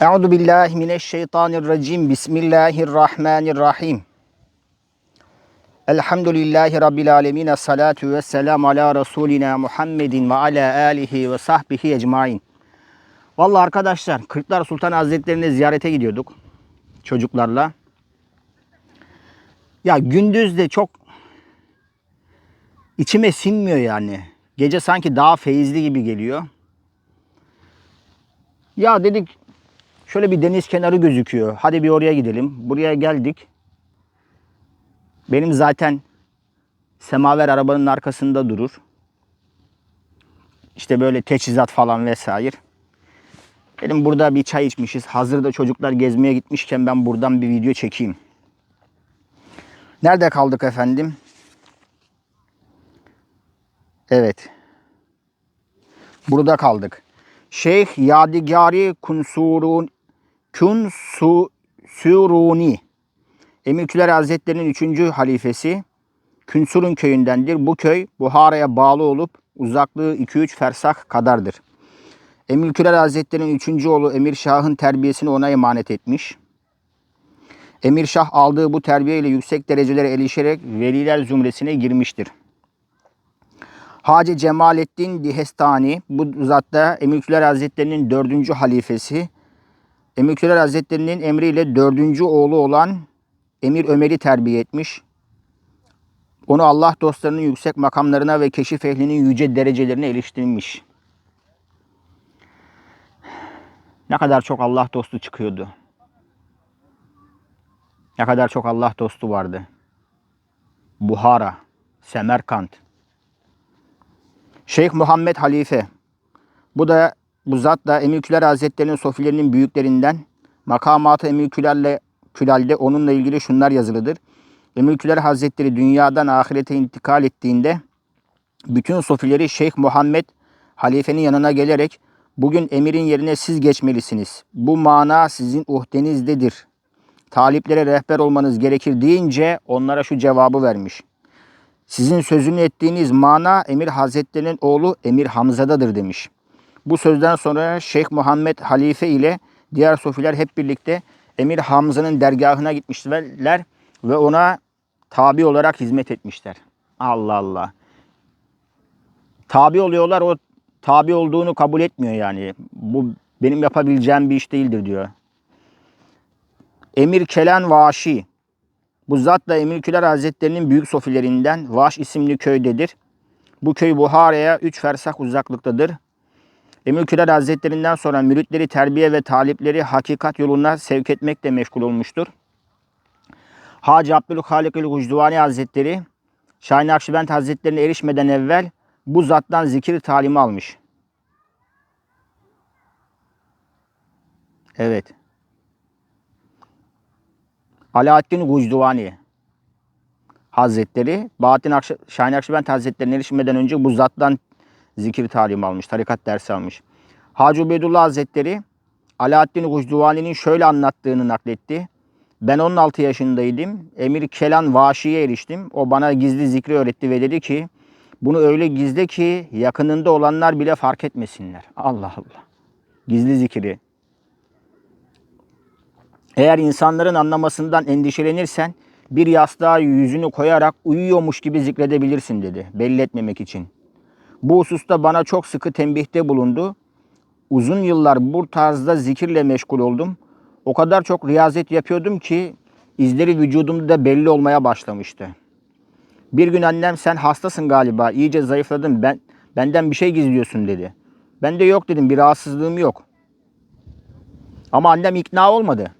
Euzu billahi mineşşeytanirracim. Bismillahirrahmanirrahim. Elhamdülillahi rabbil alamin. Essalatu vesselam ala rasulina Muhammedin ve ala alihi ve sahbihi ecmaîn. Vallahi arkadaşlar Kırklar Sultan Hazretlerini ziyarete gidiyorduk çocuklarla. Ya gündüz de çok içime sinmiyor yani. Gece sanki daha feyizli gibi geliyor. Ya dedik şöyle bir deniz kenarı gözüküyor. Hadi bir oraya gidelim. Buraya geldik. Benim zaten semaver arabanın arkasında durur. İşte böyle teçhizat falan vesaire. Dedim burada bir çay içmişiz. Hazırda çocuklar gezmeye gitmişken ben buradan bir video çekeyim. Nerede kaldık efendim? Evet. Burada kaldık. Şeyh Yadigari Kunsurun Kunsu Suruni Emirküler Hazretleri'nin 3. halifesi Künsur'un köyündendir. Bu köy Buhara'ya bağlı olup uzaklığı 2-3 fersah kadardır. Emirküler Hazretleri'nin 3. oğlu Emir Şah'ın terbiyesini ona emanet etmiş. Emir Şah aldığı bu terbiye ile yüksek derecelere erişerek veliler zümresine girmiştir. Hacı Cemalettin Dihestani bu zatta Emirküler Hazretleri'nin dördüncü halifesi. Emirküler Hazretleri'nin emriyle dördüncü oğlu olan Emir Ömer'i terbiye etmiş. Onu Allah dostlarının yüksek makamlarına ve keşif ehlinin yüce derecelerine eriştirmiş. Ne kadar çok Allah dostu çıkıyordu. Ne kadar çok Allah dostu vardı. Buhara, Semerkant, Şeyh Muhammed Halife. Bu da bu zat da Emirküler Hazretleri'nin sofilerinin büyüklerinden. Makamatı Emirkülerle Külal'de onunla ilgili şunlar yazılıdır. Emirküler Hazretleri dünyadan ahirete intikal ettiğinde bütün sofileri Şeyh Muhammed halifenin yanına gelerek bugün emirin yerine siz geçmelisiniz. Bu mana sizin uhdenizdedir. Taliplere rehber olmanız gerekir deyince onlara şu cevabı vermiş. Sizin sözünü ettiğiniz mana Emir Hazretleri'nin oğlu Emir Hamza'dadır demiş. Bu sözden sonra Şeyh Muhammed Halife ile diğer sofiler hep birlikte Emir Hamza'nın dergahına gitmişler ve ona tabi olarak hizmet etmişler. Allah Allah. Tabi oluyorlar o tabi olduğunu kabul etmiyor yani. Bu benim yapabileceğim bir iş değildir diyor. Emir Kelen Vaşi. Bu zat da Emirküler Hazretleri'nin büyük sofilerinden Vaş isimli köydedir. Bu köy Buhara'ya 3 fersah uzaklıktadır. Emirküler Hazretlerinden sonra müritleri terbiye ve talipleri hakikat yoluna sevk etmekle meşgul olmuştur. Hacı Abdülhalik el-Hucduvani Hazretleri Şahin Akşibend Hazretlerine erişmeden evvel bu zattan zikir talimi almış. Evet. Alaaddin Gucduvani Hazretleri Bahattin Akş Şahin Akşibend Hazretlerine erişmeden önce bu zattan zikir talimi almış, tarikat dersi almış. Hacı Ubeydullah Hazretleri Alaaddin Gucduvani'nin şöyle anlattığını nakletti. Ben 16 yaşındaydım. Emir Kelan Vaşi'ye eriştim. O bana gizli zikri öğretti ve dedi ki bunu öyle gizle ki yakınında olanlar bile fark etmesinler. Allah Allah. Gizli zikri. Eğer insanların anlamasından endişelenirsen bir yastığa yüzünü koyarak uyuyormuş gibi zikredebilirsin dedi. Belli etmemek için. Bu hususta bana çok sıkı tembihte bulundu. Uzun yıllar bu tarzda zikirle meşgul oldum. O kadar çok riyazet yapıyordum ki izleri vücudumda belli olmaya başlamıştı. Bir gün annem sen hastasın galiba, iyice zayıfladın, ben benden bir şey gizliyorsun dedi. Ben de yok dedim, bir rahatsızlığım yok. Ama annem ikna olmadı.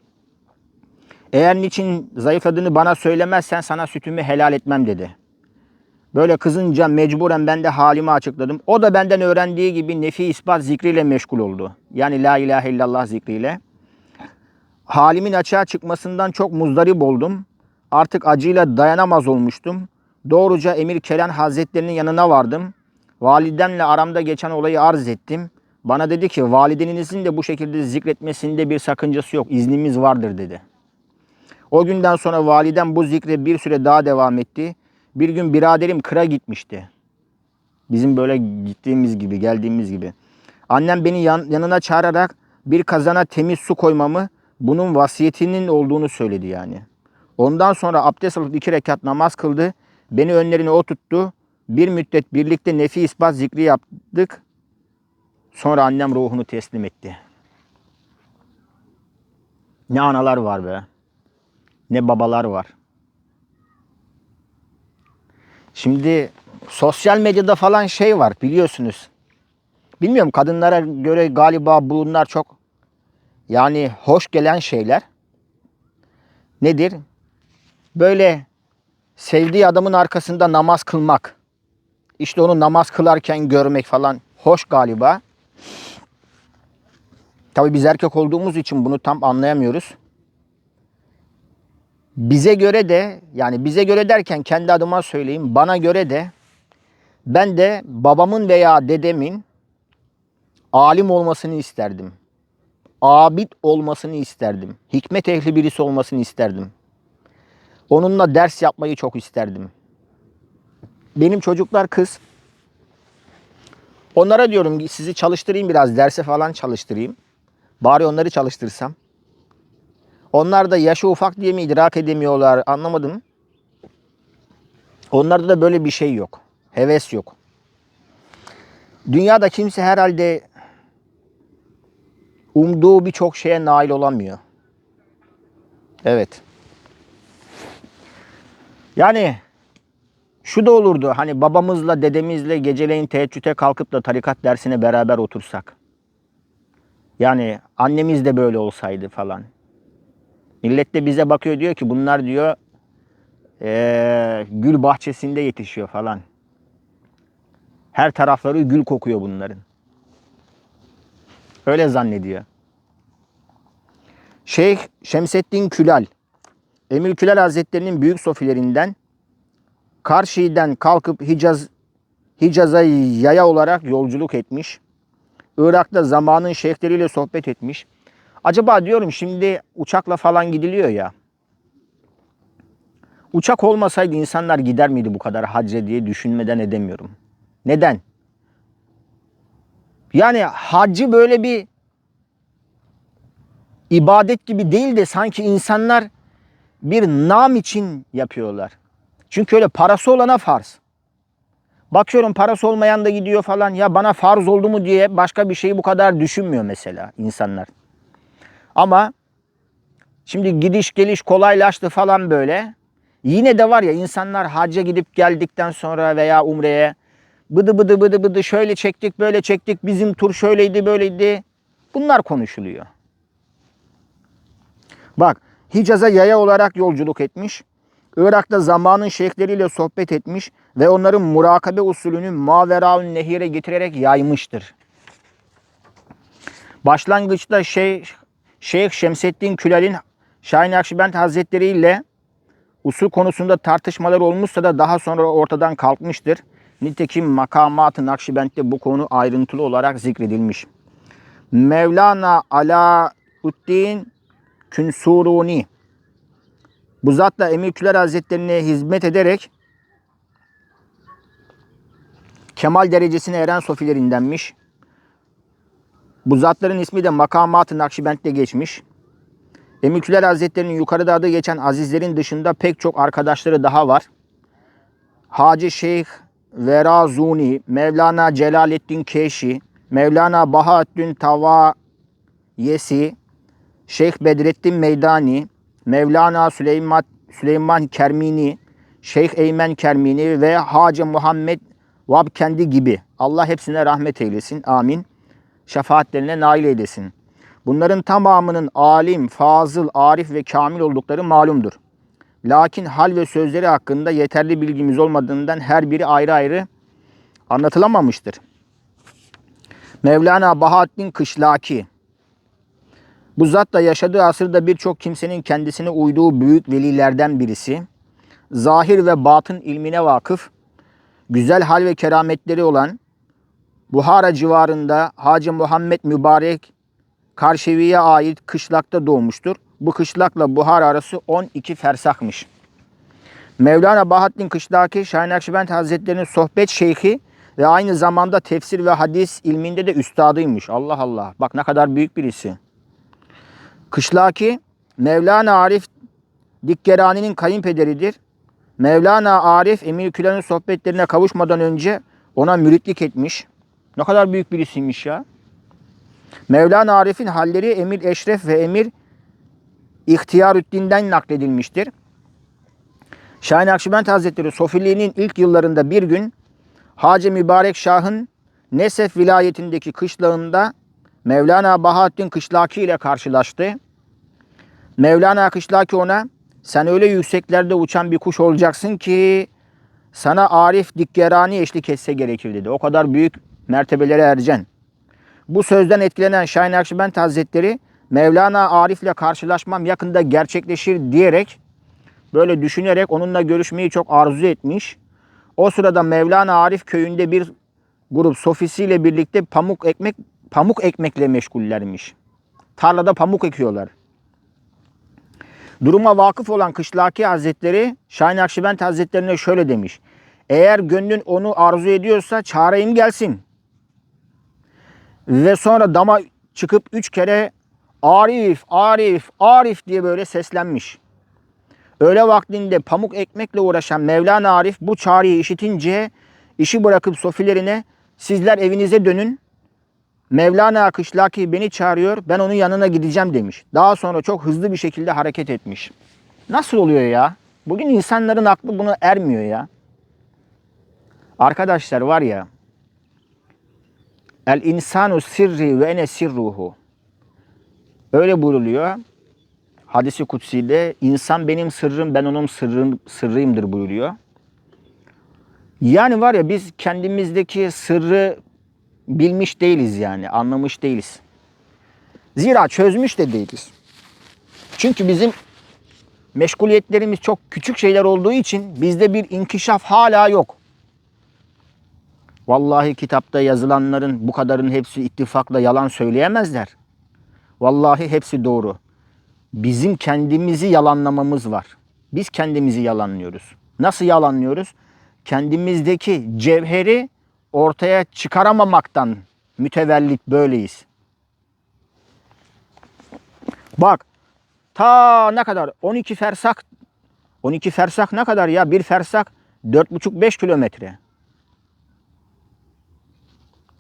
Eğer niçin zayıfladığını bana söylemezsen sana sütümü helal etmem dedi. Böyle kızınca mecburen ben de halimi açıkladım. O da benden öğrendiği gibi nefi ispat zikriyle meşgul oldu. Yani la ilahe illallah zikriyle. Halimin açığa çıkmasından çok muzdarip oldum. Artık acıyla dayanamaz olmuştum. Doğruca Emir Kelen Hazretlerinin yanına vardım. Validemle aramda geçen olayı arz ettim. Bana dedi ki valideninizin de bu şekilde zikretmesinde bir sakıncası yok. İznimiz vardır dedi. O günden sonra validem bu zikre bir süre daha devam etti. Bir gün biraderim kıra gitmişti. Bizim böyle gittiğimiz gibi, geldiğimiz gibi. Annem beni yan, yanına çağırarak bir kazana temiz su koymamı bunun vasiyetinin olduğunu söyledi yani. Ondan sonra abdest alıp iki rekat namaz kıldı. Beni önlerine oturttu. Bir müddet birlikte nefi ispat zikri yaptık. Sonra annem ruhunu teslim etti. Ne analar var be. Ne babalar var. Şimdi sosyal medyada falan şey var biliyorsunuz. Bilmiyorum kadınlara göre galiba bunlar çok yani hoş gelen şeyler. Nedir? Böyle sevdiği adamın arkasında namaz kılmak. İşte onu namaz kılarken görmek falan hoş galiba. Tabii biz erkek olduğumuz için bunu tam anlayamıyoruz. Bize göre de yani bize göre derken kendi adıma söyleyeyim. Bana göre de ben de babamın veya dedemin alim olmasını isterdim. Abid olmasını isterdim. Hikmet ehli birisi olmasını isterdim. Onunla ders yapmayı çok isterdim. Benim çocuklar kız. Onlara diyorum sizi çalıştırayım biraz derse falan çalıştırayım. Bari onları çalıştırsam. Onlar da yaşı ufak diye mi idrak edemiyorlar anlamadım. Onlarda da böyle bir şey yok. Heves yok. Dünyada kimse herhalde umduğu birçok şeye nail olamıyor. Evet. Yani şu da olurdu hani babamızla dedemizle geceleyin teheccüde kalkıp da tarikat dersine beraber otursak. Yani annemiz de böyle olsaydı falan. Millet de bize bakıyor diyor ki bunlar diyor eee, gül bahçesinde yetişiyor falan. Her tarafları gül kokuyor bunların. Öyle zannediyor. Şeyh Şemseddin Külal, Emir Külal Hazretleri'nin büyük sofilerinden Karşi'den kalkıp Hicaz Hicaz'a yaya olarak yolculuk etmiş. Irak'ta zamanın şeyhleriyle sohbet etmiş. Acaba diyorum şimdi uçakla falan gidiliyor ya. Uçak olmasaydı insanlar gider miydi bu kadar hacca diye düşünmeden edemiyorum. Neden? Yani haccı böyle bir ibadet gibi değil de sanki insanlar bir nam için yapıyorlar. Çünkü öyle parası olana farz. Bakıyorum parası olmayan da gidiyor falan. Ya bana farz oldu mu diye başka bir şeyi bu kadar düşünmüyor mesela insanlar. Ama şimdi gidiş geliş kolaylaştı falan böyle. Yine de var ya insanlar hacca gidip geldikten sonra veya umreye bıdı bıdı bıdı bıdı şöyle çektik böyle çektik bizim tur şöyleydi böyleydi. Bunlar konuşuluyor. Bak Hicaz'a yaya olarak yolculuk etmiş. Irak'ta zamanın şeyhleriyle sohbet etmiş ve onların murakabe usulünü Maveraun Nehir'e getirerek yaymıştır. Başlangıçta Şeyh, Şeyh Şemseddin Külal'in Şahin Akşibend Hazretleri ile usul konusunda tartışmalar olmuşsa da daha sonra ortadan kalkmıştır. Nitekim makamat-ı Nakşibend'de bu konu ayrıntılı olarak zikredilmiş. Mevlana Alauddin Künsuruni bu zatla Emir Küler Hazretlerine hizmet ederek kemal derecesine eren sofilerindenmiş. Bu zatların ismi de makamat-ı Nakşibend'de geçmiş. Emir Küler Hazretleri'nin yukarıda adı geçen azizlerin dışında pek çok arkadaşları daha var. Hacı Şeyh Verazuni, Mevlana Celaleddin Keşi, Mevlana Bahaddin Tavayesi, Şeyh Bedrettin Meydani, Mevlana Süleyman, Süleyman Kermini, Şeyh Eymen Kermini ve Hacı Muhammed Vabkendi gibi. Allah hepsine rahmet eylesin. Amin. Şefaatlerine nail eylesin. Bunların tamamının alim, fazıl, arif ve kamil oldukları malumdur. Lakin hal ve sözleri hakkında yeterli bilgimiz olmadığından her biri ayrı ayrı anlatılamamıştır. Mevlana Bahattin Kışlaki bu zat da yaşadığı asırda birçok kimsenin kendisine uyduğu büyük velilerden birisi. Zahir ve batın ilmine vakıf, güzel hal ve kerametleri olan Buhara civarında Hacı Muhammed Mübarek Karşevi'ye ait kışlakta doğmuştur. Bu kışlakla Buhara arası 12 fersahmış. Mevlana Bahattin Kışlaki Şahin Akşibend Hazretleri'nin sohbet şeyhi ve aynı zamanda tefsir ve hadis ilminde de üstadıymış. Allah Allah. Bak ne kadar büyük birisi. Kışlaki Mevlana Arif Dikkerani'nin kayınpederidir. Mevlana Arif Emir Külen'in sohbetlerine kavuşmadan önce ona müritlik etmiş. Ne kadar büyük birisiymiş ya. Mevlana Arif'in halleri Emir Eşref ve Emir İhtiyarüddin'den nakledilmiştir. Şahin Akşibend Hazretleri Sofiliğinin ilk yıllarında bir gün Hacı Mübarek Şah'ın Nesef vilayetindeki kışlağında Mevlana Bahattin Kışlaki ile karşılaştı. Mevlana Kışlaki ona sen öyle yükseklerde uçan bir kuş olacaksın ki sana Arif Dikkerani eşlik etse gerekir dedi. O kadar büyük mertebelere ereceksin. Bu sözden etkilenen Şahin Akşibend Hazretleri Mevlana Arif'le karşılaşmam yakında gerçekleşir diyerek böyle düşünerek onunla görüşmeyi çok arzu etmiş. O sırada Mevlana Arif köyünde bir grup sofisiyle birlikte pamuk ekmek pamuk ekmekle meşgullermiş. Tarlada pamuk ekiyorlar. Duruma vakıf olan Kışlaki Hazretleri Şahin Akşibend Hazretlerine şöyle demiş. Eğer gönlün onu arzu ediyorsa çağırayım gelsin. Ve sonra dama çıkıp üç kere Arif, Arif, Arif diye böyle seslenmiş. Öğle vaktinde pamuk ekmekle uğraşan Mevlana Arif bu çağrıyı işitince işi bırakıp sofilerine sizler evinize dönün. Mevlana Kışlaki beni çağırıyor ben onun yanına gideceğim demiş. Daha sonra çok hızlı bir şekilde hareket etmiş. Nasıl oluyor ya? Bugün insanların aklı buna ermiyor ya. Arkadaşlar var ya El insanu sirri ve ene sirruhu. Öyle buyruluyor. Hadisi kutsi'de insan benim sırrım ben onun sırrım, sırrıyımdır buyuruyor. Yani var ya biz kendimizdeki sırrı bilmiş değiliz yani anlamış değiliz. Zira çözmüş de değiliz. Çünkü bizim meşguliyetlerimiz çok küçük şeyler olduğu için bizde bir inkişaf hala yok. Vallahi kitapta yazılanların bu kadarın hepsi ittifakla yalan söyleyemezler. Vallahi hepsi doğru. Bizim kendimizi yalanlamamız var. Biz kendimizi yalanlıyoruz. Nasıl yalanlıyoruz? Kendimizdeki cevheri ortaya çıkaramamaktan mütevellit böyleyiz. Bak ta ne kadar 12 fersak 12 fersak ne kadar ya? Bir fersak 4,5-5 kilometre.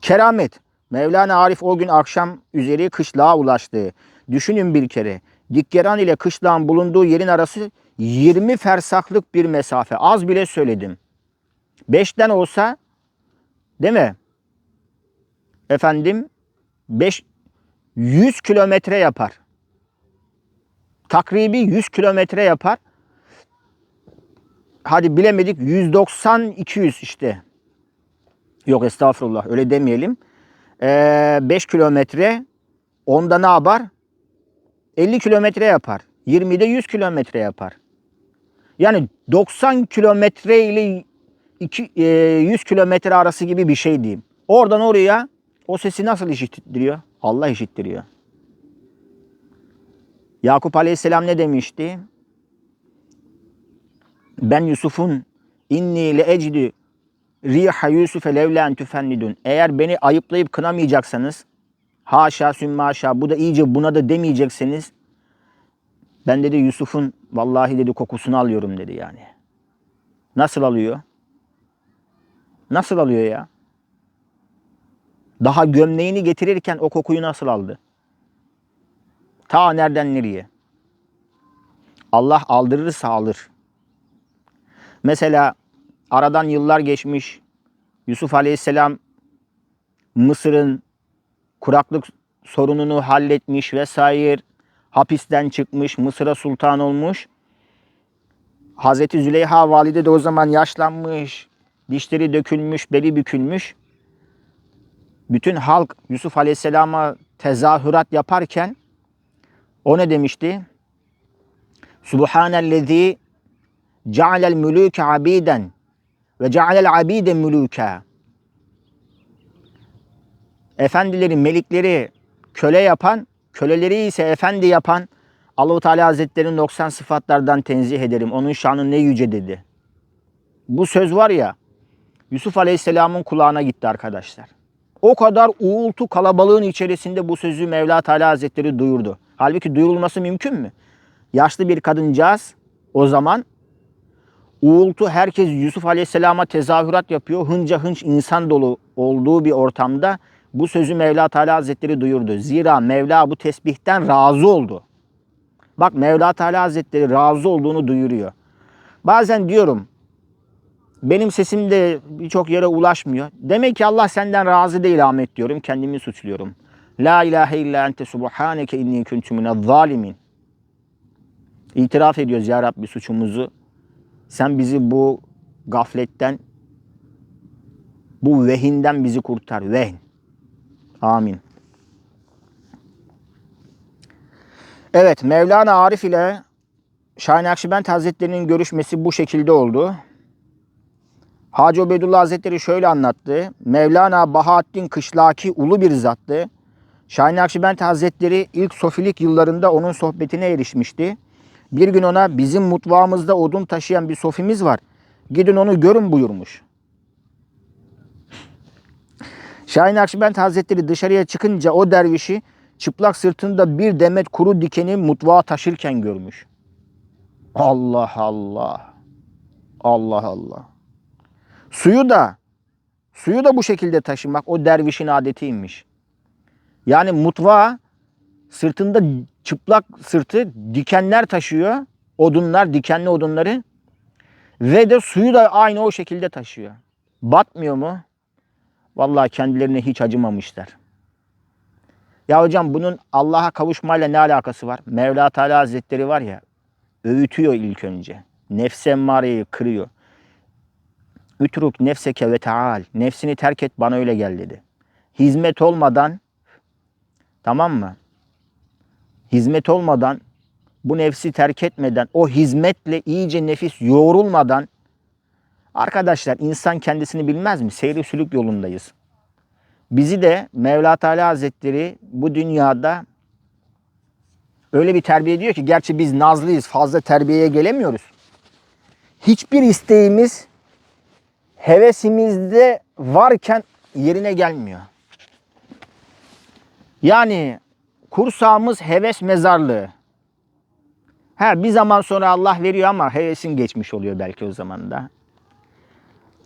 Keramet. Mevlana Arif o gün akşam üzeri kışlağa ulaştı. Düşünün bir kere. Dikkeran ile kışlağın bulunduğu yerin arası 20 fersaklık bir mesafe. Az bile söyledim. 5'ten olsa değil mi? Efendim 5 100 kilometre yapar. Takribi 100 kilometre yapar. Hadi bilemedik 190 200 işte. Yok estağfurullah öyle demeyelim. Ee, 5 kilometre onda ne yapar? 50 kilometre yapar. 20'de 100 kilometre yapar. Yani 90 kilometre ile iki- e, 100 kilometre arası gibi bir şey diyeyim. Oradan oraya o sesi nasıl işittiriyor? Allah işittiriyor. Yakup Aleyhisselam ne demişti? Ben Yusuf'un inni le ecdü riha Yusuf'e levlen tüfennidun. Eğer beni ayıplayıp kınamayacaksanız haşa sümme haşa bu da iyice buna da demeyecekseniz ben dedi Yusuf'un vallahi dedi kokusunu alıyorum dedi yani. Nasıl alıyor? Nasıl alıyor ya? Daha gömleğini getirirken o kokuyu nasıl aldı? Ta nereden nereye? Allah aldırırsa alır. Mesela aradan yıllar geçmiş. Yusuf Aleyhisselam Mısır'ın kuraklık sorununu halletmiş vesaire. Hapisten çıkmış, Mısır'a sultan olmuş. Hazreti Züleyha valide de o zaman yaşlanmış, dişleri dökülmüş, beli bükülmüş. Bütün halk Yusuf Aleyhisselam'a tezahürat yaparken o ne demişti? Subhanellezi cealel mülûke abiden ve cealel abide mülûke. Efendileri, melikleri köle yapan, köleleri ise efendi yapan Allahu Teala Hazretleri'nin 90 sıfatlardan tenzih ederim. Onun şanı ne yüce dedi. Bu söz var ya, Yusuf Aleyhisselam'ın kulağına gitti arkadaşlar. O kadar uğultu kalabalığın içerisinde bu sözü Mevla Teala Hazretleri duyurdu. Halbuki duyurulması mümkün mü? Yaşlı bir kadıncağız o zaman uğultu herkes Yusuf Aleyhisselam'a tezahürat yapıyor. Hınca hınç insan dolu olduğu bir ortamda bu sözü Mevla Teala Hazretleri duyurdu. Zira Mevla bu tesbihten razı oldu. Bak Mevla Teala Hazretleri razı olduğunu duyuruyor. Bazen diyorum benim sesim de birçok yere ulaşmıyor. Demek ki Allah senden razı değil Ahmet diyorum. Kendimi suçluyorum. La ilahe illa ente subhaneke inni kuntu minez zalimin. İtiraf ediyoruz ya Rabbi suçumuzu. Sen bizi bu gafletten, bu vehinden bizi kurtar. Vehn. Amin. Evet Mevlana Arif ile Şahin Akşibend Hazretleri'nin görüşmesi bu şekilde oldu. Hacı Ubeydullah Hazretleri şöyle anlattı. Mevlana Bahattin Kışlaki ulu bir zattı. Şahin Akşibend Hazretleri ilk sofilik yıllarında onun sohbetine erişmişti. Bir gün ona bizim mutfağımızda odun taşıyan bir sofimiz var. Gidin onu görün buyurmuş. Şahin Akşibend Hazretleri dışarıya çıkınca o dervişi çıplak sırtında bir demet kuru dikeni mutfağa taşırken görmüş. Allah Allah. Allah Allah. Suyu da suyu da bu şekilde taşımak o dervişin adetiymiş. Yani mutfağa sırtında çıplak sırtı dikenler taşıyor. Odunlar, dikenli odunları. Ve de suyu da aynı o şekilde taşıyor. Batmıyor mu? Vallahi kendilerine hiç acımamışlar. Ya hocam bunun Allah'a kavuşmayla ne alakası var? Mevla Teala Hazretleri var ya öğütüyor ilk önce. Nefse emmareyi kırıyor. Ütruk nefseke ve taal. Nefsini terk et bana öyle gel dedi. Hizmet olmadan tamam mı? Hizmet olmadan bu nefsi terk etmeden o hizmetle iyice nefis yoğrulmadan arkadaşlar insan kendisini bilmez mi? Seyri sülük yolundayız. Bizi de Mevla Teala Hazretleri bu dünyada öyle bir terbiye ediyor ki gerçi biz nazlıyız fazla terbiyeye gelemiyoruz. Hiçbir isteğimiz hevesimizde varken yerine gelmiyor. Yani kursağımız heves mezarlığı. Ha bir zaman sonra Allah veriyor ama hevesin geçmiş oluyor belki o zaman da.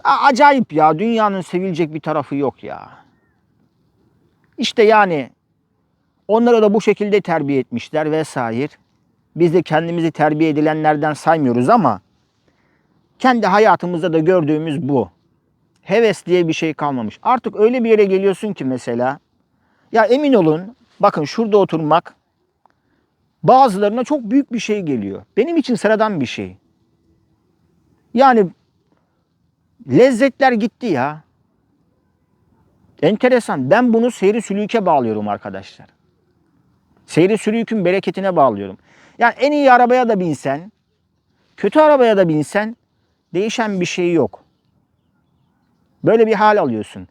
Acayip ya dünyanın sevilecek bir tarafı yok ya. İşte yani onları da bu şekilde terbiye etmişler vesaire. Biz de kendimizi terbiye edilenlerden saymıyoruz ama kendi hayatımızda da gördüğümüz bu. Heves diye bir şey kalmamış. Artık öyle bir yere geliyorsun ki mesela ya emin olun bakın şurada oturmak bazılarına çok büyük bir şey geliyor. Benim için sıradan bir şey. Yani lezzetler gitti ya. Enteresan. Ben bunu seyri sülüke bağlıyorum arkadaşlar. Seyri sülükün bereketine bağlıyorum. Yani en iyi arabaya da binsen, kötü arabaya da binsen değişen bir şey yok. Böyle bir hal alıyorsun.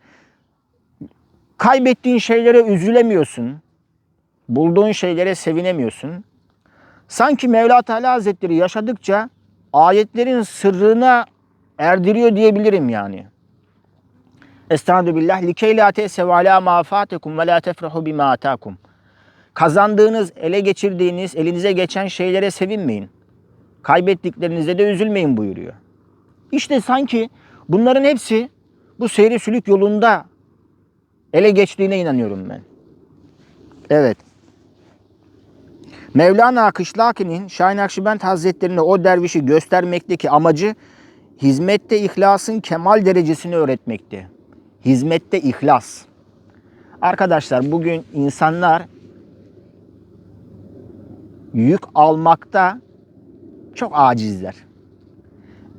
Kaybettiğin şeylere üzülemiyorsun. Bulduğun şeylere sevinemiyorsun. Sanki Mevla Teala Hazretleri yaşadıkça ayetlerin sırrına erdiriyor diyebilirim yani. Estaizu billah. Likey la te'sev ala ma fatekum ve la tefrahu bima atakum. Kazandığınız, ele geçirdiğiniz, elinize geçen şeylere sevinmeyin. Kaybettiklerinizde de üzülmeyin buyuruyor. İşte sanki bunların hepsi bu seyri sülük yolunda ele geçtiğine inanıyorum ben. Evet. Mevlana Kışlaki'nin Şahin Akşibend Hazretlerine o dervişi göstermekteki amacı hizmette ihlasın kemal derecesini öğretmekti. Hizmette ihlas. Arkadaşlar bugün insanlar yük almakta çok acizler.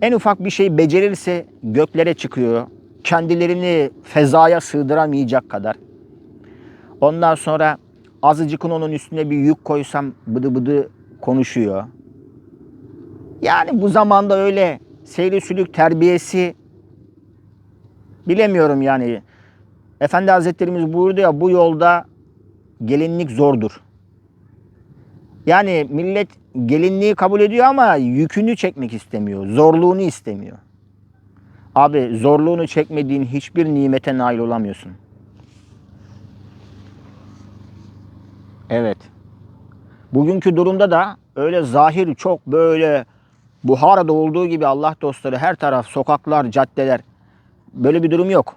En ufak bir şey becerirse göklere çıkıyor. Kendilerini fezaya sığdıramayacak kadar. Ondan sonra azıcıkın onun üstüne bir yük koysam bıdı bıdı konuşuyor. Yani bu zamanda öyle seyri sülük terbiyesi bilemiyorum yani. Efendi Hazretlerimiz buyurdu ya bu yolda gelinlik zordur. Yani millet gelinliği kabul ediyor ama yükünü çekmek istemiyor. Zorluğunu istemiyor. Abi zorluğunu çekmediğin hiçbir nimete nail olamıyorsun. Evet. Bugünkü durumda da öyle zahir çok böyle Buhara'da olduğu gibi Allah dostları her taraf sokaklar, caddeler böyle bir durum yok.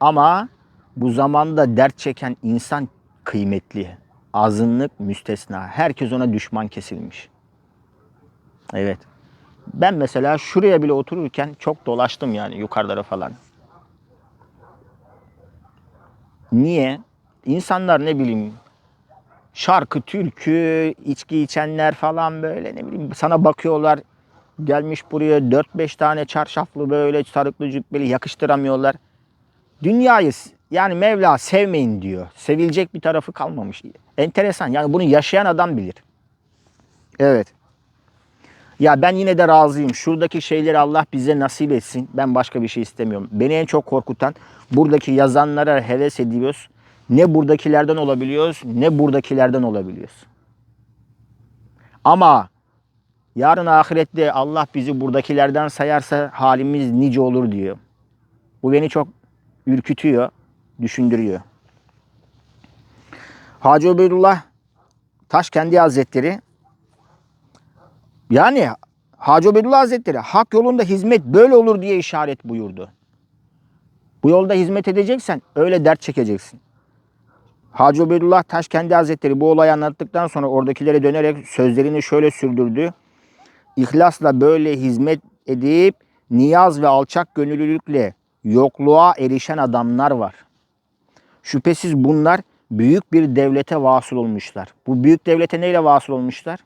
Ama bu zamanda dert çeken insan kıymetli. Azınlık müstesna. Herkes ona düşman kesilmiş. Evet. Ben mesela şuraya bile otururken çok dolaştım yani yukarılara falan. Niye? İnsanlar ne bileyim şarkı, türkü, içki içenler falan böyle ne bileyim sana bakıyorlar. Gelmiş buraya 4-5 tane çarşaflı böyle sarıklı cübbeli yakıştıramıyorlar. Dünyayı yani Mevla sevmeyin diyor. Sevilecek bir tarafı kalmamış. Enteresan yani bunu yaşayan adam bilir. Evet. Ya ben yine de razıyım. Şuradaki şeyleri Allah bize nasip etsin. Ben başka bir şey istemiyorum. Beni en çok korkutan buradaki yazanlara heves ediyoruz. Ne buradakilerden olabiliyoruz ne buradakilerden olabiliyoruz. Ama yarın ahirette Allah bizi buradakilerden sayarsa halimiz nice olur diyor. Bu beni çok ürkütüyor, düşündürüyor. Hacı Ubeydullah Taşkendi Hazretleri yani Hacı Ubeydullah Hazretleri hak yolunda hizmet böyle olur diye işaret buyurdu. Bu yolda hizmet edeceksen öyle dert çekeceksin. Hacı Ubeydullah Taşkendi Hazretleri bu olayı anlattıktan sonra oradakilere dönerek sözlerini şöyle sürdürdü. İhlasla böyle hizmet edip niyaz ve alçak gönüllülükle yokluğa erişen adamlar var. Şüphesiz bunlar büyük bir devlete vasıl olmuşlar. Bu büyük devlete neyle vasıl olmuşlar?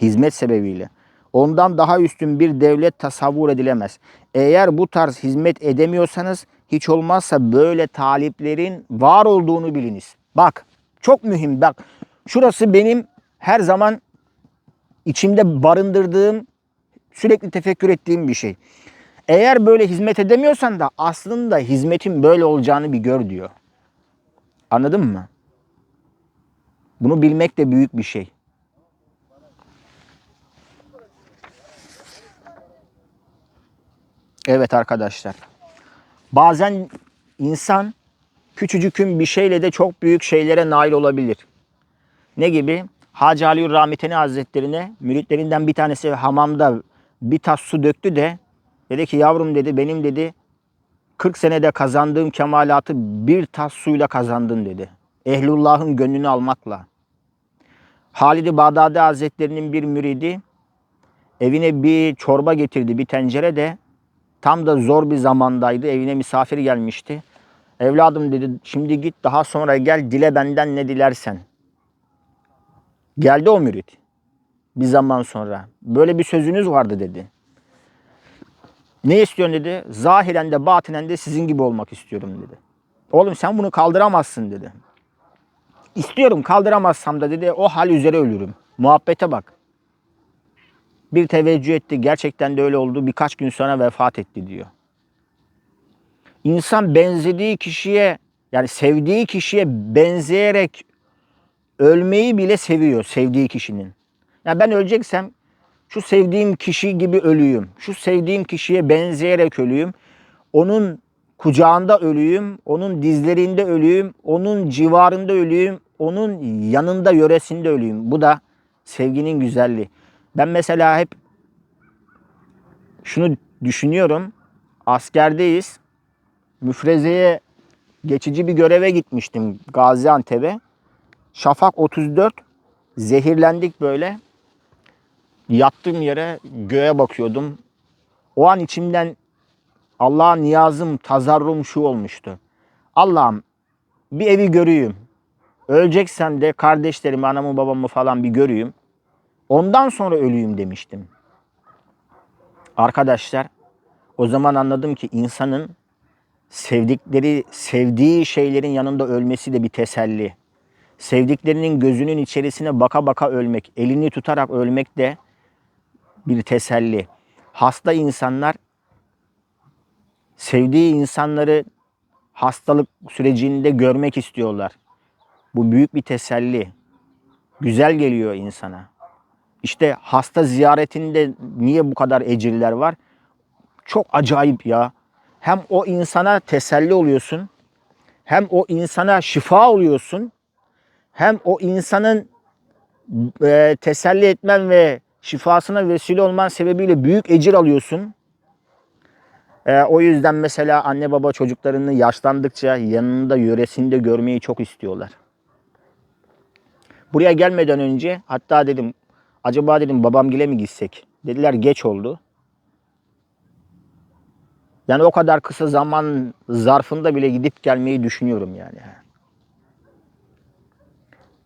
Hizmet sebebiyle. Ondan daha üstün bir devlet tasavvur edilemez. Eğer bu tarz hizmet edemiyorsanız hiç olmazsa böyle taliplerin var olduğunu biliniz. Bak çok mühim bak. Şurası benim her zaman içimde barındırdığım, sürekli tefekkür ettiğim bir şey. Eğer böyle hizmet edemiyorsan da aslında hizmetin böyle olacağını bir gör diyor. Anladın mı? Bunu bilmek de büyük bir şey. Evet arkadaşlar. Bazen insan küçücükün bir şeyle de çok büyük şeylere nail olabilir. Ne gibi? Hacı Ali Rahmeteni Hazretlerine müritlerinden bir tanesi hamamda bir tas su döktü de dedi ki yavrum dedi benim dedi 40 senede kazandığım kemalatı bir tas suyla kazandın dedi. Ehlullah'ın gönlünü almakla. Halid-i Bağdadi Hazretlerinin bir müridi evine bir çorba getirdi bir tencere de tam da zor bir zamandaydı. Evine misafir gelmişti. Evladım dedi şimdi git daha sonra gel dile benden ne dilersen. Geldi o mürit. Bir zaman sonra. Böyle bir sözünüz vardı dedi. Ne istiyorsun dedi. Zahiren de batinen de sizin gibi olmak istiyorum dedi. Oğlum sen bunu kaldıramazsın dedi. İstiyorum kaldıramazsam da dedi o hal üzere ölürüm. Muhabbete bak. Bir teveccüh etti. Gerçekten de öyle oldu. Birkaç gün sonra vefat etti diyor. İnsan benzediği kişiye yani sevdiği kişiye benzeyerek ölmeyi bile seviyor sevdiği kişinin. Ya ben öleceksem şu sevdiğim kişi gibi ölüyüm. Şu sevdiğim kişiye benzeyerek ölüyüm. Onun kucağında ölüyüm, onun dizlerinde ölüyüm, onun civarında ölüyüm, onun yanında yöresinde ölüyüm. Bu da sevginin güzelliği. Ben mesela hep şunu düşünüyorum. Askerdeyiz. Müfrezeye geçici bir göreve gitmiştim Gaziantep'e. Şafak 34 zehirlendik böyle. Yattığım yere göğe bakıyordum. O an içimden Allah'a niyazım, tazarrum şu olmuştu. Allah'ım bir evi göreyim. Öleceksem de kardeşlerimi, anamı, babamı falan bir göreyim. Ondan sonra öleyim demiştim. Arkadaşlar o zaman anladım ki insanın sevdikleri, sevdiği şeylerin yanında ölmesi de bir teselli. Sevdiklerinin gözünün içerisine baka baka ölmek, elini tutarak ölmek de bir teselli. Hasta insanlar sevdiği insanları hastalık sürecinde görmek istiyorlar. Bu büyük bir teselli. Güzel geliyor insana. İşte hasta ziyaretinde niye bu kadar ecirler var? çok acayip ya. Hem o insana teselli oluyorsun. Hem o insana şifa oluyorsun. Hem o insanın e, teselli etmen ve şifasına vesile olman sebebiyle büyük ecir alıyorsun. E, o yüzden mesela anne baba çocuklarını yaşlandıkça yanında yöresinde görmeyi çok istiyorlar. Buraya gelmeden önce hatta dedim acaba dedim babamgile mi gitsek? Dediler geç oldu. Yani o kadar kısa zaman zarfında bile gidip gelmeyi düşünüyorum yani.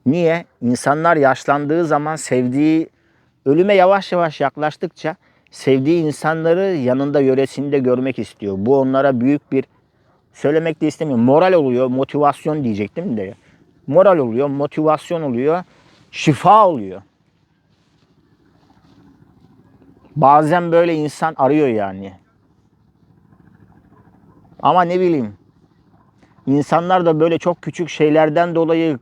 Niye? İnsanlar yaşlandığı zaman sevdiği, ölüme yavaş yavaş yaklaştıkça sevdiği insanları yanında yöresinde görmek istiyor. Bu onlara büyük bir, söylemek de istemiyorum, moral oluyor, motivasyon diyecektim de. Moral oluyor, motivasyon oluyor, şifa oluyor. Bazen böyle insan arıyor yani. Ama ne bileyim, insanlar da böyle çok küçük şeylerden dolayı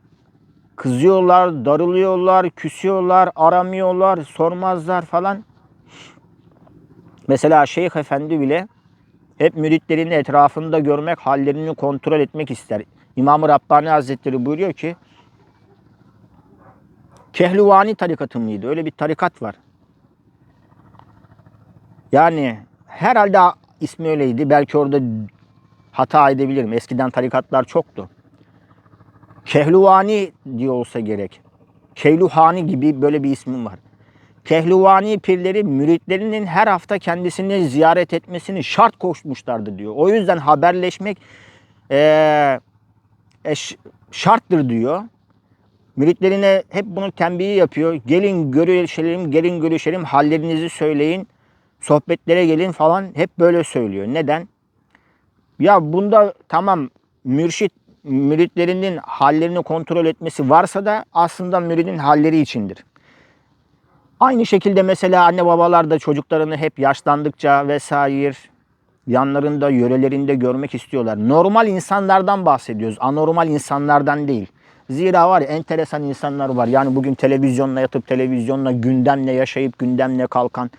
kızıyorlar, darılıyorlar, küsüyorlar, aramıyorlar, sormazlar falan. Mesela Şeyh Efendi bile hep müritlerini etrafında görmek, hallerini kontrol etmek ister. İmam-ı Rabbani Hazretleri buyuruyor ki Kehluvani tarikatı mıydı? Öyle bir tarikat var. Yani herhalde ismi öyleydi. Belki orada hata edebilirim. Eskiden tarikatlar çoktu. Kehluvani diyor olsa gerek. Keyluhani gibi böyle bir ismi var. Kehluvani pirleri müritlerinin her hafta kendisini ziyaret etmesini şart koşmuşlardı diyor. O yüzden haberleşmek eee, eş- şarttır diyor. Müritlerine hep bunu tembihi yapıyor. Gelin görüşelim, gelin görüşelim, hallerinizi söyleyin, sohbetlere gelin falan hep böyle söylüyor. Neden? Ya bunda tamam mürşit müritlerinin hallerini kontrol etmesi varsa da aslında müridin halleri içindir. Aynı şekilde mesela anne babalar da çocuklarını hep yaşlandıkça vesaire yanlarında, yörelerinde görmek istiyorlar. Normal insanlardan bahsediyoruz. Anormal insanlardan değil. Zira var ya enteresan insanlar var. Yani bugün televizyonla yatıp televizyonla gündemle yaşayıp gündemle kalkan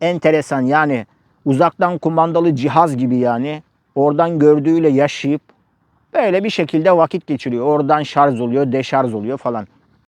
enteresan yani uzaktan kumandalı cihaz gibi yani oradan gördüğüyle yaşayıp böyle bir şekilde vakit geçiriyor. Oradan şarj oluyor, deşarj oluyor falan.